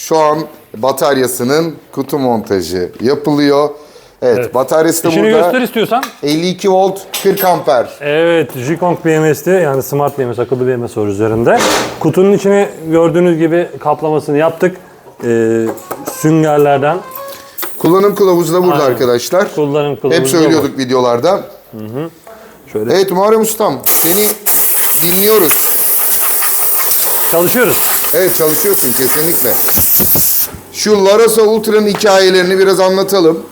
şu an bataryasının kutu montajı yapılıyor. Evet, bataryası da İşini burada. göster istiyorsan. 52 volt 40 amper. Evet, Jikong BMS'ti. Yani Smart BMS, akıllı BMS var üzerinde. Kutunun içine gördüğünüz gibi kaplamasını yaptık. Ee, süngerlerden Kullanım kılavuzu da burada Aynen. arkadaşlar. kullanım kılavuzu Hep söylüyorduk videolarda. Şöyle Evet Muharrem Ustam seni dinliyoruz. Çalışıyoruz. Evet çalışıyorsun kesinlikle. Şu Larasa Ultra'nın hikayelerini biraz anlatalım.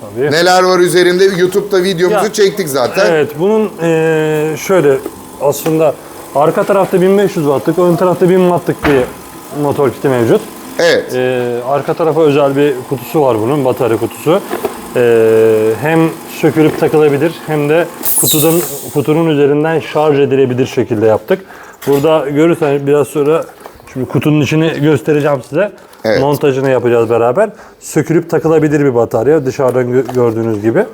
Tabii. Neler var üzerinde? YouTube'da videomuzu Ya, çektik zaten. Evet, bunun ee, şöyle aslında arka tarafta 1500 wattlık, ön tarafta 1000 wattlık bir motor kiti mevcut. Evet. Ee, arka tarafa özel bir kutusu var bunun, batarya kutusu. Ee, hem sökülüp takılabilir hem de kutudan kutunun üzerinden şarj edilebilir şekilde yaptık. Burada görürsen biraz sonra şimdi kutunun içini göstereceğim size. Evet. Montajını yapacağız beraber. Sökülüp takılabilir bir batarya dışarıdan gö- gördüğünüz gibi.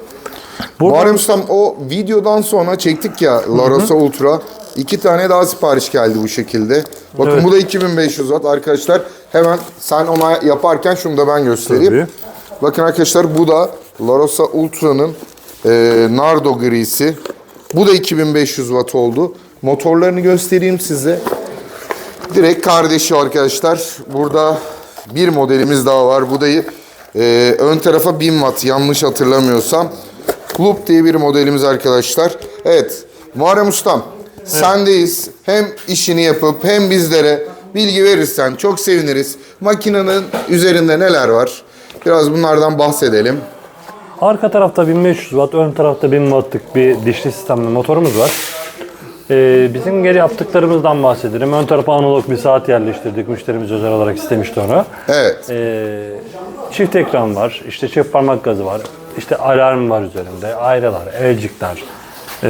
Burada Muharrem Ustam o videodan sonra çektik ya Larasa Ultra. iki tane daha sipariş geldi bu şekilde. Bakın Evet. bu da 2500 watt arkadaşlar. Hemen sen ona yaparken şunu da ben göstereyim. Tabii. Bakın arkadaşlar bu da Larasa Ultra'nın e, Nardo grisi. Bu da 2500 watt oldu. Motorlarını göstereyim size. Direkt kardeşi arkadaşlar. Burada bir modelimiz daha var. Bu da e, ön tarafa 1000 watt yanlış hatırlamıyorsam. Loop diye bir modelimiz arkadaşlar. Evet. Muharrem Ustam sendeyiz. Hem işini yapıp hem bizlere bilgi verirsen çok seviniriz. Makinenin üzerinde neler var? Biraz bunlardan bahsedelim. Arka tarafta 1500 watt, ön tarafta 1000 wattlık bir dişli sistemli motorumuz var. Ee, bizim geri yaptıklarımızdan bahsedelim. Ön tarafa analog bir saat yerleştirdik. Müşterimiz özel olarak istemişti onu. Evet. Ee, çift ekran var, işte çift parmak gazı var, işte alarm var üzerinde, ayralar, elcikler, ee,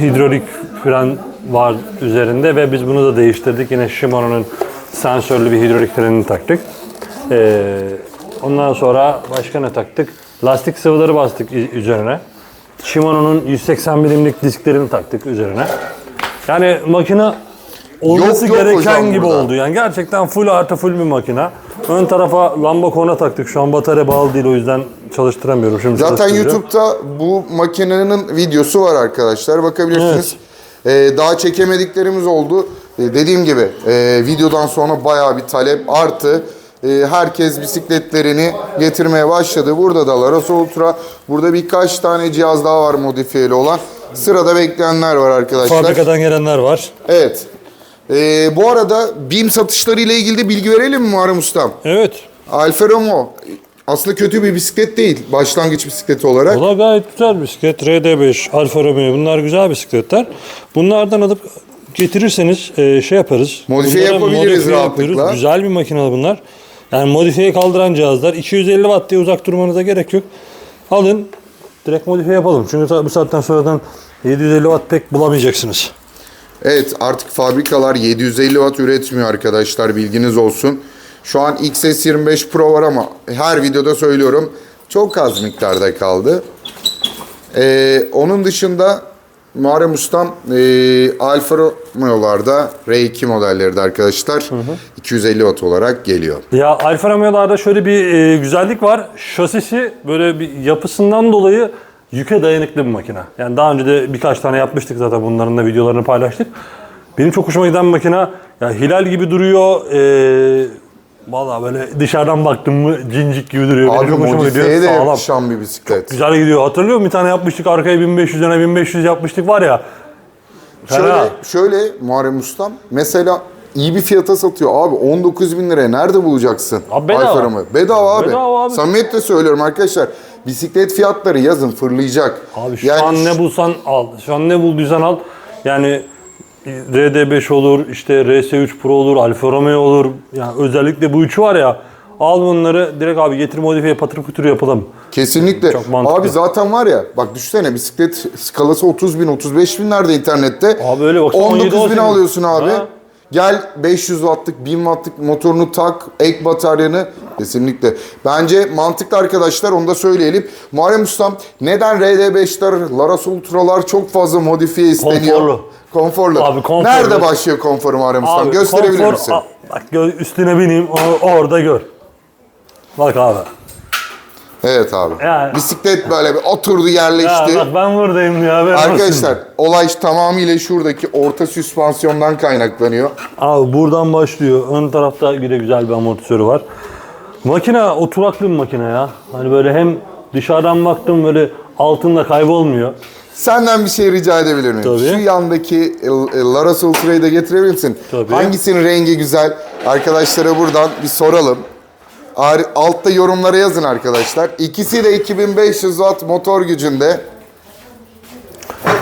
hidrolik fren var üzerinde ve biz bunu da değiştirdik. Yine Shimano'nun sensörlü bir hidrolik frenini taktık. Ee, ondan sonra başka ne taktık? Lastik sıvıları bastık üzerine. Shimano'nun 180 milimlik disklerini taktık üzerine. Yani makine olması Yok, yok gereken gibi burada. oldu. Yani gerçekten full artı full bir makine. Ön tarafa lamba kona taktık. Şu an batarya bağlı değil o yüzden çalıştıramıyorum. Şimdi Zaten. YouTube'da bu makinenin videosu var arkadaşlar. Bakabilirsiniz. Ee, daha çekemediklerimiz oldu. Ee, dediğim gibi e, videodan sonra bayağı bir talep arttı. Ee, herkes bisikletlerini getirmeye başladı. Burada da Laros Ultra. Burada birkaç tane cihaz daha var modifiyeli olan. Sırada bekleyenler var arkadaşlar. Fabrikadan gelenler var. Evet. Ee, bu arada BİM satışları ile ilgili de bilgi verelim mi Muharrem Ustam? Evet. Alfa Romeo aslında kötü bir bisiklet değil. Başlangıç bisikleti olarak. Bu da gayet güzel bisiklet. RD5, Alfa Romeo bunlar güzel bisikletler. Bunlardan alıp getirirseniz e, şey yaparız. Modifiye Bunlara yapabiliriz modifiye rahatlıkla. yapıyoruz. Güzel bir makine bunlar. Yani modifiye kaldıran cihazlar. 250 watt diye uzak durmanıza gerek yok. Alın direkt modifiye yapalım. Çünkü bu saatten sonradan 750 watt pek bulamayacaksınız. Evet artık fabrikalar 750 watt üretmiyor arkadaşlar bilginiz olsun. Şu an XS25 Pro var ama her videoda söylüyorum çok az miktarda kaldı. Ee, onun dışında Muharrem Ustam e, Alfa Romeo'larda R2 modelleri de arkadaşlar 250 watt olarak geliyor. Ya Alfa Romeo'larda şöyle bir e, güzellik var. Şasisi böyle bir yapısından dolayı yüke dayanıklı bir makine. Yani daha önce de birkaç tane yapmıştık zaten bunların da videolarını paylaştık. Benim çok hoşuma giden makine. Ya hilal gibi duruyor. e, Valla böyle dışarıdan baktım mı cincik gibi duruyor. Benim Abi çok hoşuma modifiyeye gidiyor. de Sağlam. yakışan bir bisiklet. Güzel gidiyor. Hatırlıyor musun? Bir tane yapmıştık arkaya 1500 öne 1500 yapmıştık var ya. Fena. Şöyle, şöyle Muharrem Ustam mesela iyi bir fiyata satıyor abi 19 bin liraya nerede bulacaksın Abi bedava. Bedava abi. Bedava abi. Samimiyetle söylüyorum arkadaşlar. Bisiklet fiyatları yazın fırlayacak. Abi şu Yani an ne bulsan al. Şu an ne bulduysan al. Yani RD5 olur, işte RS3 Pro olur, Alfa Romeo olur. Yani özellikle bu üçü var ya. Al bunları direkt abi getir modifiye patır kütür yapalım. Kesinlikle. Çok mantıklı. Abi zaten var ya bak düşünsene bisiklet skalası 30 bin 35 binlerde internette. Abi öyle baksana, 19 bin 17 alıyorsun abi. Ha. Gel 500 wattlık 1000 wattlık motorunu tak ek bataryanı kesinlikle. Bence mantıklı arkadaşlar onu da söyleyelim. Muharrem Ustam neden RD5'ler, Laras Ultra'lar çok fazla modifiye isteniyor? Konforlu. Konforlu. Abi konforlu. Nerede başlıyor konforu Muharrem Ustam? Abi, Gösterebilir konfor- misin? Aa, Bak gö- üstüne bineyim o- orada gör. Bak abi. Evet abi. Yani- Bisiklet böyle bir oturdu Ya yerleşti. bak ben buradayım ya. Ben Arkadaşlar olay tamamıyla şuradaki orta süspansiyondan kaynaklanıyor. Abi buradan başlıyor. Ön tarafta yine güzel bir amortisörü var. Makine oturaklı bir makine ya. Hani böyle hem dışarıdan baktım böyle altında kaybolmuyor. Senden bir şey rica edebilir miyim? Tabii. Şu yandaki e, e, Laras Ultra'yı da getirebilir misin? Tabii. Hangisinin rengi güzel? Arkadaşlara buradan bir soralım. Altta yorumlara yazın arkadaşlar. İkisi de 2500 watt motor gücünde.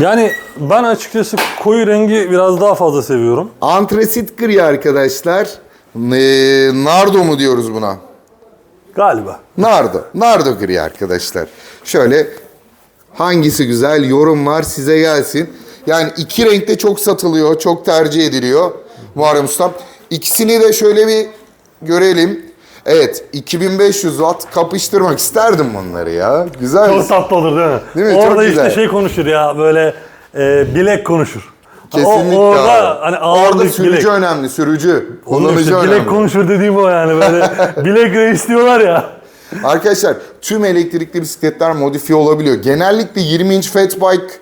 Yani ben açıkçası koyu rengi biraz daha fazla seviyorum. Antresit gri arkadaşlar. Ee, Nardo mu diyoruz buna? Galiba. Nardo. Nardo gri arkadaşlar. Şöyle hangisi güzel yorum var size gelsin. Yani iki renkte çok satılıyor, çok tercih ediliyor Muharrem Ustam. İkisini de şöyle bir görelim. Evet 2500 watt kapıştırmak isterdim bunları ya. Güzel. Çok tatlı olur değil mi? Değil mi? Çok Orada güzel. işte şey konuşur ya böyle e, bilek konuşur. Kesinlikle O, orada abi. hani Orada sürücü bilek. önemli, sürücü. Kullanıcı işte önemli. bilek konuşur dediğim o yani böyle bilek reis diyorlar ya. Arkadaşlar tüm elektrikli bisikletler modifiye olabiliyor. Genellikle 20 inç fat bike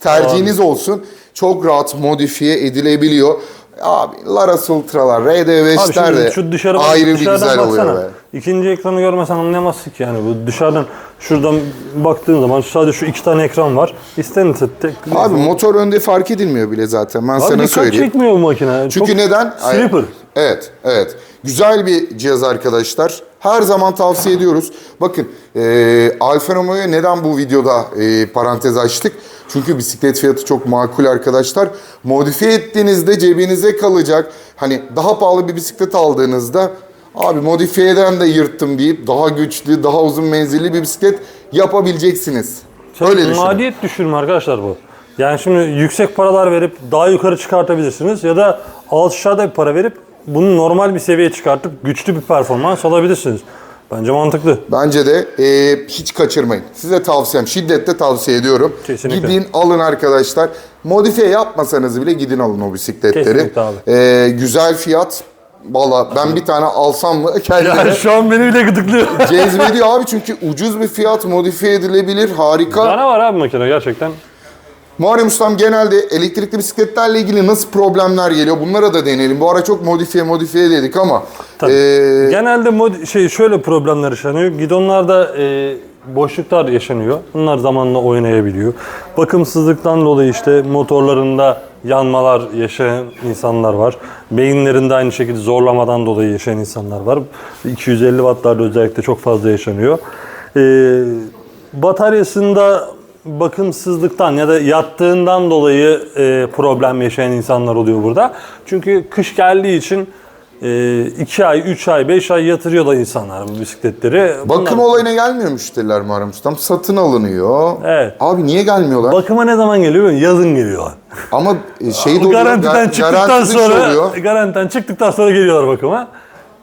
tercihiniz olsun. Çok rahat modifiye edilebiliyor. Abi Laras Ultra'lar, Abi RD5'ler şimdi de şu dışarı ayrı bir dışarıdan güzel baksana. oluyor be. İkinci ekranı görmesen anlayamazsın ki yani. Bu dışarıdan şuradan baktığın zaman sadece şu iki tane ekran var. İstenirse tek... Abi motor önde fark edilmiyor bile zaten ben Abi sana dikkat söyleyeyim. çekmiyor bu makine. Çünkü Çok neden? Slipper. Evet, evet. Güzel bir cihaz arkadaşlar. Her zaman tavsiye ediyoruz. Bakın, e, Alfa Romeo'ya neden bu videoda e, parantez açtık? Çünkü bisiklet fiyatı çok makul arkadaşlar. Modifiye ettiğinizde cebinize kalacak. Hani daha pahalı bir bisiklet aldığınızda abi modifiyeden de yırttım deyip daha güçlü, daha uzun menzilli bir bisiklet yapabileceksiniz. Öyle düşünün. Maliyet düşürme arkadaşlar bu. Yani şimdi yüksek paralar verip daha yukarı çıkartabilirsiniz ya da aşağıda bir para verip bunu normal bir seviyeye çıkartıp güçlü bir performans alabilirsiniz. Bence mantıklı. Bence de e, hiç kaçırmayın. Size tavsiyem, şiddetle tavsiye ediyorum. Kesinlikle. Gidin alın arkadaşlar. Modifiye yapmasanız bile gidin alın o bisikletleri. Kesinlikle abi. E, güzel fiyat. Valla ben bir tane alsam mı kendime Yani şu an beni bile gıdıklıyor. cezbediyor abi çünkü ucuz bir fiyat modifiye edilebilir harika. Tane var abi makine gerçekten. Muharrem Ustam genelde elektrikli bisikletlerle ilgili nasıl problemler geliyor bunlara da deneyelim. Bu ara çok modifiye modifiye dedik ama Tabii. e, Genelde mod- şey şöyle problemler yaşanıyor. Gidonlarda e, boşluklar yaşanıyor. Bunlar zamanla oynayabiliyor. Bakımsızlıktan dolayı işte motorlarında yanmalar yaşayan insanlar var. Beyinlerinde aynı şekilde zorlamadan dolayı yaşayan insanlar var. 250 wattlarda özellikle çok fazla yaşanıyor. E, bataryasında bakımsızlıktan ya da yattığından dolayı e, problem yaşayan insanlar oluyor burada. Çünkü kış geldiği için 2 ay, 3 ay, 5 ay yatırıyorlar insanlar bu bisikletleri. bakım Bunlar- olayına gelmiyor müşteriler Muharrem Ustam. Satın alınıyor. Evet. Abi niye gelmiyorlar? Bakıma ne zaman geliyor? Yazın geliyorlar. Ama e, şey de oluyor, garantiden gar- çıktıktan sonra oluyor. garantiden çıktıktan sonra geliyorlar bakıma.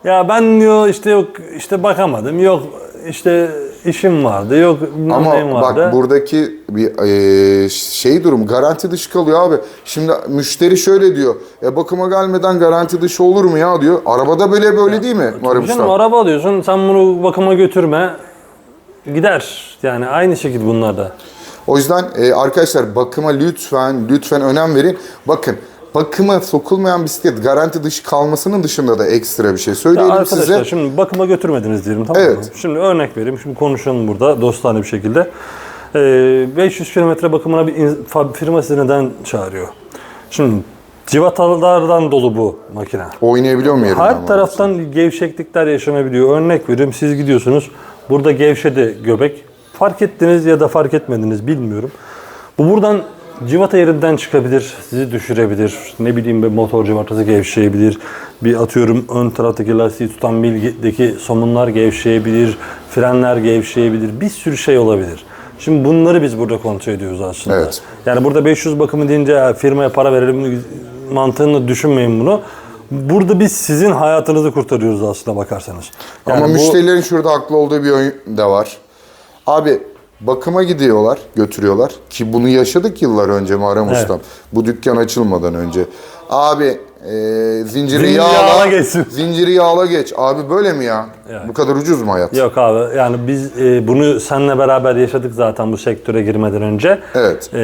Ya ben diyor işte yok işte bakamadım. Yok işte işim vardı. Yok bilmem neyim Ama vardı. bak buradaki bir e, şey durum garanti dışı kalıyor abi. Şimdi müşteri şöyle diyor. E bakıma gelmeden garanti dışı olur mu ya diyor. Arabada böyle böyle değil mi Muharrem Canım Usta? araba alıyorsun sen bunu bakıma götürme. Gider. Yani aynı şekilde bunlar da. O yüzden e, arkadaşlar bakıma lütfen lütfen önem verin. Bakın bakıma sokulmayan bisiklet garanti dışı kalmasının dışında da ekstra bir şey Ya söyleyelim arkadaşlar size. şimdi bakıma götürmediniz diyelim tamam mı? Evet. Şimdi örnek vereyim. Şimdi konuşalım burada dostane bir şekilde. Ee, 500 kilometre bakımına bir in- fa- firma sizi neden çağırıyor? Şimdi civatalardan dolu bu makine. Oynayabiliyor mu yerinden? Her taraftan gevşeklikler yaşanabiliyor. Örnek veriyorum siz gidiyorsunuz. Burada gevşedi göbek. Fark ettiniz ya da fark etmediniz bilmiyorum. Bu buradan civata yerinden çıkabilir, sizi düşürebilir. Ne bileyim bir motor civatası gevşeyebilir. Bir atıyorum ön taraftaki lastiği tutan bilgideki somunlar gevşeyebilir. Frenler gevşeyebilir. Bir sürü şey olabilir. Şimdi bunları biz burada kontrol ediyoruz aslında. Evet. Yani burada 500 bakımı deyince "Ya firmaya para verelim mantığını düşünmeyin bunu. Burada biz sizin hayatınızı kurtarıyoruz aslında bakarsanız. Yani Ama bu- müşterilerin şurada haklı olduğu bir yön de var. Abi bakıma gidiyorlar, götürüyorlar. Ki bunu yaşadık yıllar önce Muharrem Evet. Ustam. Bu dükkan açılmadan önce. Abi e, zinciri, Zinciri yağla, yağla geçsin. zinciri yağla geç. Abi böyle mi ya? Bu kadar ucuz mu hayat? Yok abi yani biz e, bunu seninle beraber yaşadık zaten bu sektöre girmeden önce. Evet. E,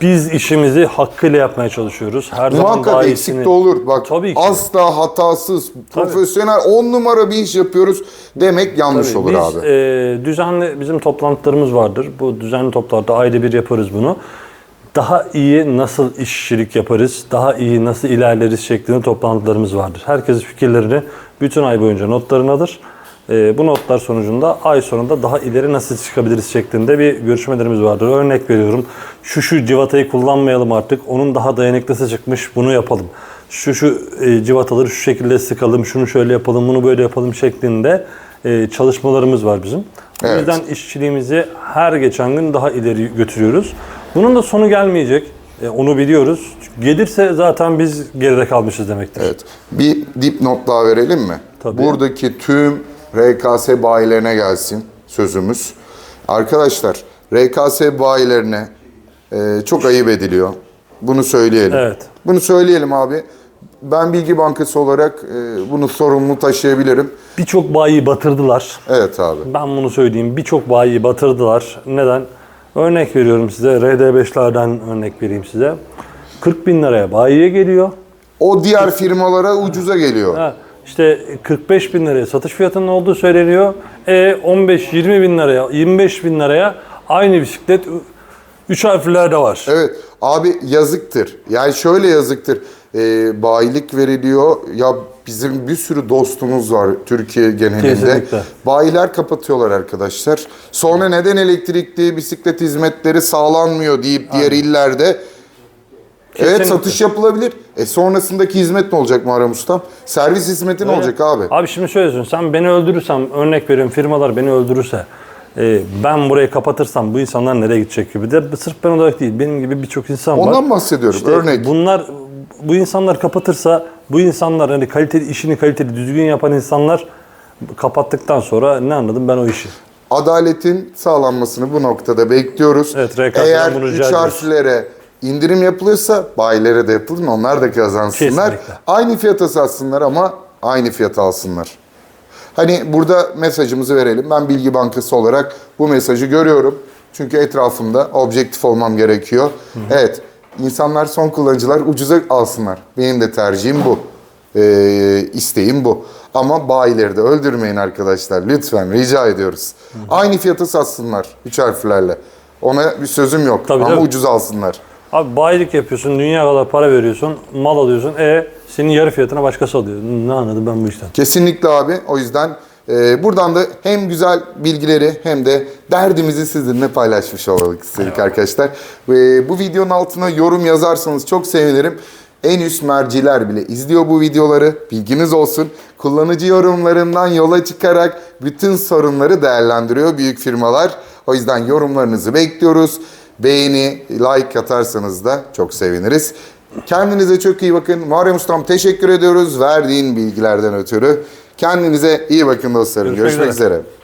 biz işimizi hakkıyla yapmaya çalışıyoruz. Her zaman Muhakkak daha eksik iyisini- de olur. Bak Tabii ki. asla hatasız, profesyonel, on numara bir iş yapıyoruz demek yanlış Tabii, olur biz, abi. e, düzenli bizim toplantılarımız vardır. Bu düzenli toplantıda ayda bir yaparız bunu. Daha iyi nasıl işçilik yaparız, daha iyi nasıl ilerleriz şeklinde toplantılarımız vardır. Herkes fikirlerini bütün ay boyunca notlarını alır. E, bu notlar sonucunda ay sonunda daha ileri nasıl çıkabiliriz şeklinde bir görüşmelerimiz vardır. Örnek veriyorum. Şu şu civatayı kullanmayalım artık. Onun daha dayanıklısı çıkmış. Bunu yapalım. Şu şu e, civataları şu şekilde sıkalım. Şunu şöyle yapalım. Bunu böyle yapalım şeklinde e, çalışmalarımız var bizim. O Evet. yüzden işçiliğimizi her geçen gün daha ileri götürüyoruz. Bunun da sonu gelmeyecek. E, onu biliyoruz. Gelirse zaten biz geride kalmışız demektir. Evet. Bir dipnot daha verelim mi? Tabii. Buradaki tüm RKS bayilerine gelsin sözümüz. Arkadaşlar RKS bayilerine e, çok ayıp ediliyor. Bunu söyleyelim. Evet. Bunu söyleyelim abi. Ben Bilgi Bankası olarak e, bunu sorumlu taşıyabilirim. Birçok bayi batırdılar. Evet abi. Ben bunu söyleyeyim. Birçok bayi batırdılar. Neden? Örnek veriyorum size. RD5'lerden örnek vereyim size. 40 bin liraya bayiye geliyor. O diğer firmalara ucuza geliyor. Ha, işte 45 bin liraya satış fiyatının olduğu söyleniyor. E 15-20 bin liraya, 25 bin liraya aynı bisiklet 3 harflerde var. Evet abi yazıktır. Yani şöyle yazıktır. Ee, bayilik veriliyor. Ya bizim bir sürü dostumuz var Türkiye genelinde. Kesinlikle. Bayiler kapatıyorlar arkadaşlar. Sonra neden elektrikli bisiklet hizmetleri sağlanmıyor deyip diğer illerde Evet Kesinlikle. satış yapılabilir. E sonrasındaki hizmet ne olacak Muharrem Ustam? Servis hizmeti ne olacak abi? Abi şimdi şöyle söyleyeyim. Sen beni öldürürsen, örnek veriyorum firmalar beni öldürürse, e, ben burayı kapatırsam bu insanlar nereye gidecek gibi de sırf ben olarak değil, benim gibi birçok insan var. Ondan bahsediyorum. İşte Örnek. Bunlar, bu insanlar kapatırsa, bu insanlar hani kaliteli, işini kaliteli, düzgün yapan insanlar kapattıktan sonra ne anladım ben o işi. adaletin sağlanmasını bu noktada bekliyoruz. Evet, Eğer bunu rica üç harflere indirim yapılırsa bayilere de yapılır onlar da kazansınlar. Kesinlikle. Aynı fiyata satsınlar ama aynı fiyata alsınlar. Hani burada mesajımızı verelim. Ben Bilgi Bankası olarak bu mesajı görüyorum. Çünkü etrafımda objektif olmam gerekiyor. Evet, insanlar son kullanıcılar ucuza alsınlar. Benim de tercihim bu. Ee, isteğim bu. Ama bayileri de öldürmeyin arkadaşlar. Lütfen rica ediyoruz. Aynı fiyata satsınlar. Üç harflerle. Ona bir sözüm yok. Tabii, Ama tabii. ucuz alsınlar. Abi bayilik yapıyorsun, dünya kadar para veriyorsun, mal alıyorsun. E senin yarı fiyatına başkası alıyor. Ne anladım ben bu işten? Kesinlikle abi. O yüzden e, buradan da hem güzel bilgileri hem de derdimizi sizinle paylaşmış olalım istedik arkadaşlar. Ve bu videonun altına yorum yazarsanız çok sevinirim. En üst merciler bile izliyor bu videoları. Bilginiz olsun. Kullanıcı yorumlarından yola çıkarak bütün sorunları değerlendiriyor büyük firmalar. O yüzden yorumlarınızı bekliyoruz. Beğeni, like atarsanız da çok seviniriz. Kendinize çok iyi bakın. Muharrem Ustam teşekkür ediyoruz verdiğin bilgilerden ötürü. Kendinize iyi bakın dostlarım. Görüşmek Görüşmek üzere. üzere.